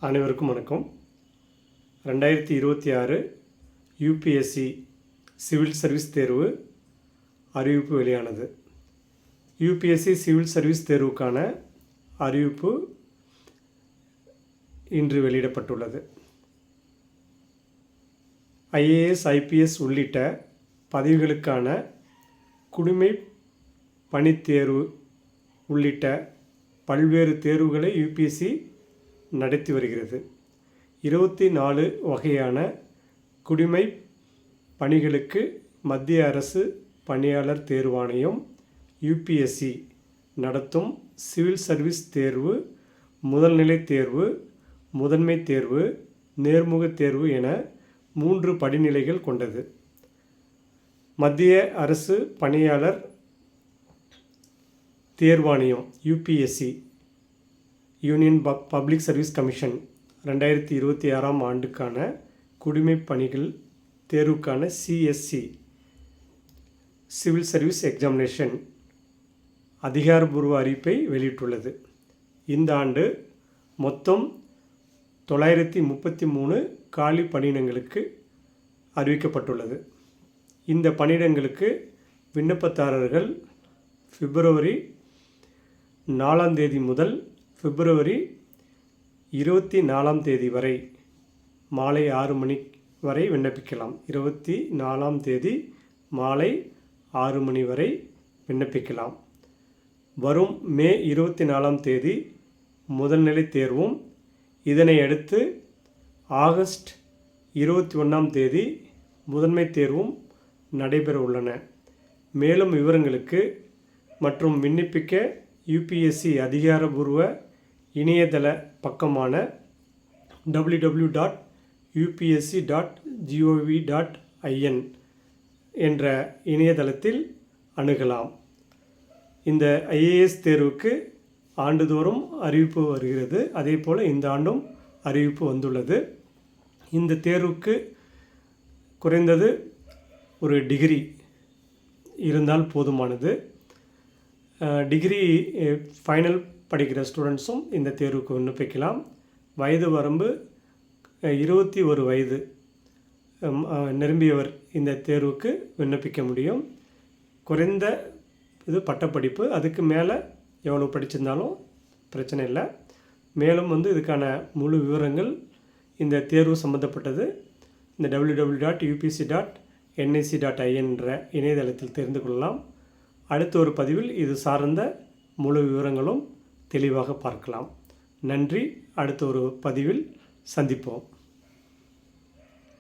அனைவருக்கும் வணக்கம். ரெண்டாயிரத்தி இருபத்தி ஆறு யூபிஎஸ்சி சிவில் சர்வீஸ் தேர்வு அறிவிப்பு வெளியானது. யூபிஎஸ்சி சிவில் சர்வீஸ் தேர்வுக்கான அறிவிப்பு இன்று வெளியிடப்பட்டுள்ளது. ஐஏஎஸ் ஐபிஎஸ் உள்ளிட்ட பதவிகளுக்கான குடிமை பணித்தேர்வு உள்ளிட்ட பல்வேறு தேர்வுகளை யூபிஎஸ்சி நடத்தி வருகிறது. இருபத்தி நாலு வகையான குடிமை பணிகளுக்கு மத்திய அரசு பணியாளர் தேர்வாணையம் யுபிஎஸ்சி நடத்தும் சிவில் சர்வீஸ் தேர்வு முதல்நிலை தேர்வு முதன்மை தேர்வு நேர்முக தேர்வு என மூன்று படிநிலைகள் கொண்டது. மத்திய அரசு பணியாளர் தேர்வாணையம் யூபிஎஸ்சி யூனியன் ப பப்ளிக் சர்வீஸ் கமிஷன் ரெண்டாயிரத்தி இருபத்தி ஆறாம் ஆண்டுக்கான குடிமை பணிகள் தேர்வுக்கான சிஎஸ்சி சிவில் சர்வீஸ் எக்ஸாமினேஷன் அதிகாரபூர்வ அறிவிப்பை வெளியிட்டுள்ளது. இந்த ஆண்டு மொத்தம் தொள்ளாயிரத்தி முப்பத்தி மூணு காலி பணியிடங்களுக்கு அறிவிக்கப்பட்டுள்ளது. இந்த பணியிடங்களுக்கு விண்ணப்பதாரர்கள் பிப்ரவரி நாலாம் தேதி முதல் பிப்ரவரி இருபத்தி நாலாம் தேதி வரை மாலை ஆறு மணி வரை விண்ணப்பிக்கலாம். இருபத்தி நாலாம் தேதி மாலை ஆறு மணி வரை விண்ணப்பிக்கலாம். வரும் மே இருபத்தி நாலாம் தேதி முதல்நிலை தேர்வும். இதனை அடுத்து ஆகஸ்ட் இருபத்தி ஒன்றாம் தேதி முதன்மை தேர்வும் நடைபெற உள்ளன. மேலும் விவரங்களுக்கு மற்றும் விண்ணப்பிக்க யூபிஎஸ்சி அதிகாரபூர்வ இணையதள பக்கமான W W dot UPSC dot GOV dot IN என்ற இணையதளத்தில் அணுகலாம். இந்த ஐஏஎஸ் தேர்வுக்கு ஆண்டுதோறும் அறிவிப்பு வருகிறது. அதே போல் இந்த ஆண்டும் அறிவிப்பு வந்துள்ளது. இந்த தேர்வுக்கு குறைந்தது ஒரு டிகிரி இருந்தால் போதுமானது. டிகிரி ஃபைனல் படிக்கிற ஸ்டூடெண்ட்ஸும் இந்த தேர்வுக்கு விண்ணப்பிக்கலாம். வயது வரம்பு இருபத்தி ஒரு வயது நிரம்பியவர் இந்த தேர்வுக்கு விண்ணப்பிக்க முடியும். குறைந்த இது பட்டப்படிப்பு அதுக்கு மேலே எவ்வளோ படிச்சிருந்தாலும் பிரச்சனை இல்லை. மேலும் வந்து இதுக்கான முழு விவரங்கள் இந்த தேர்வு சம்மந்தப்பட்டது இந்த W W dot UPSC dot NIC dot ஐஎன்ற இணையதளத்தில் தெரிந்து கொள்ளலாம். அடுத்த ஒரு பதிவில் இது சார்ந்த முழு விவரங்களும் தெளிவாக பார்க்கலாம். நன்றி. அடுத்த ஒரு பதிவில் சந்திப்போம்.